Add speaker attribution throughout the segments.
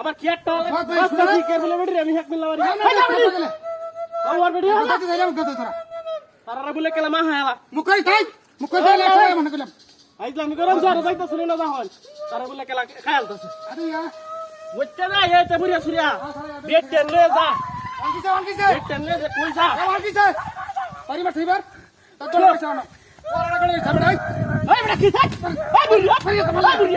Speaker 1: আমার কি একটা আমি হেক মিল্লা আমার বেড়ি তারা। বলে কেলা মা হায়ালা
Speaker 2: মুখই তাই? মুখই তাই লেখা মনে করলাম।
Speaker 1: আইজলাম গরম জোর যাইতা শুনি না যখন তারা বলে কেলা খায়ালতাছে
Speaker 2: আরে ইয়া।
Speaker 1: বুঝতে না এই তে বুড়িয়া সুরিয়া। বেট টেন লয়ে যা।
Speaker 2: অঙ্কিছে অঙ্কিছে
Speaker 1: বেট টেন লয়ে কই যা।
Speaker 2: অঙ্কিছে পরিবার থইবার তো তোর পয়সা না ওরা গড়ে যাবে নাই
Speaker 1: এই বেটা কি থাক তুই
Speaker 2: না
Speaker 1: না তুই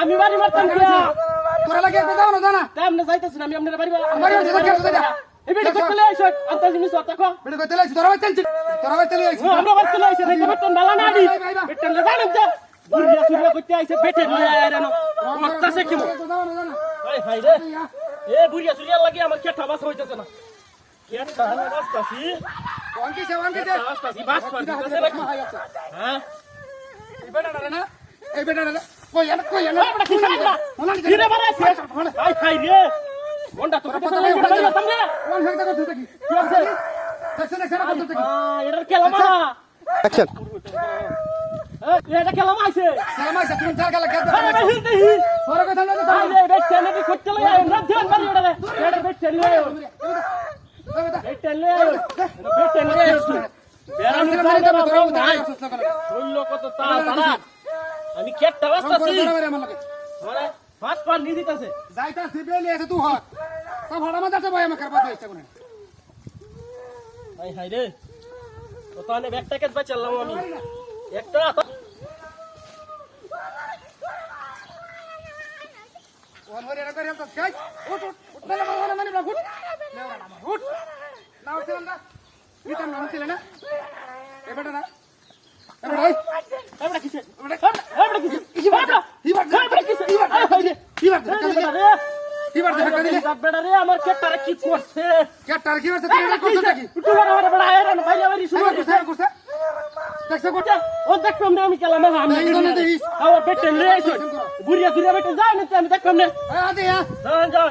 Speaker 1: আমি বাড়ি মারতাম
Speaker 2: তোরা লাগে একবার না জানা
Speaker 1: তেমনে যাইতাছ না আমি আপনার বাড়ি
Speaker 2: বাড়ি মারছি তো কেন যাইতা
Speaker 1: এই বেটি কত লই আইছ আন্ত জিনিস অত কো
Speaker 2: বেটা কইতে লাইছি তোরা বাচ্চা তোরা বাচ্চা
Speaker 1: আমরা বাড়ি লই বেটন ডালা না দি বেটন জানেন যে বুড়িয়া সুরিয়া কইতে আইছে বেটে লই আয় রে নো মক্তাছে কি
Speaker 2: না
Speaker 1: হাই হাই রে। এ বুড়িয়া সুরিয়া লাগি আমার কেটা বাস হইতাছে না। কেটা না বাসতাছি
Speaker 2: অঙ্কিছে অঙ্কিছে
Speaker 1: বাসতাছি বাস করতেছে নাকি হ্যাঁ?
Speaker 2: এই বেটা না এই বেটা না কই এনে কই এনে
Speaker 1: এই বেটা কি খাইলা কিরে বারে হাই হাই রে। কোনটা তো লই বেটা লই তামলে
Speaker 2: কোন হেকটা করতে থাকি
Speaker 1: কি? আছে
Speaker 2: দেখছ দেখছ না করতে থাকি
Speaker 1: আ এটার কেলামা
Speaker 3: অ্যাকশন
Speaker 1: এটা কেলামা আইছে
Speaker 2: সালাম আইসা তুমি চার গালা খেতে
Speaker 1: আরে হিন্দি হি
Speaker 2: তোরা কথা না তো
Speaker 1: আরে বেটে নে খচ্চে লই আয়? না ধ্যান মারি ওটা এটা বেটে লই আয়। বেটে লই আয়। বেটে লই আয়। করে দেব বউ নাই হইল কত তা তারা আমি কেটটা বাসতাছি মানে পাঁচ পাঁচ নি দিতাছে।
Speaker 2: যাইতা সিবেলি আছে তুই হট সব হড়া মাঝে আছে ভাই আমাকে করবা তো ইচ্ছা করে
Speaker 1: হাই হাই রে। তো তাহলে ব্যাগটা বাঁচালাম আমি। একটা
Speaker 2: ওন হরে রে করে তো কাজ উঠ উঠ উঠ না মানে মানে না উঠ লেওরা না উঠ না উঠ না ইতা নাম ছিল না এ বেটা না এ বেটা
Speaker 1: এবড়া কিসে এবড়া কিসে এবড়া
Speaker 2: ইবার
Speaker 1: এবড়া কিসে আরে হাই রে
Speaker 2: ইবার
Speaker 1: এবড়া রে
Speaker 2: ইবার দেখা দিলে
Speaker 1: বেড়া রে আমার কেটটারে কি করছে
Speaker 2: কে টার কি হচ্ছে তুই করছ নাকি
Speaker 1: উঠু বড় বড় বড় আয়রা না বাইরে বাইরে শুরু
Speaker 2: শুরু করছ করছ দেখছ করছ
Speaker 1: ও দেখলাম না আমি কেলাম আমি
Speaker 2: এই দেখিস।
Speaker 1: আমার বেটে লে আইছো বুড়িয়া দুরিয়া বেটে যায় না আমি দেখলাম না
Speaker 2: আ দে
Speaker 1: যান যান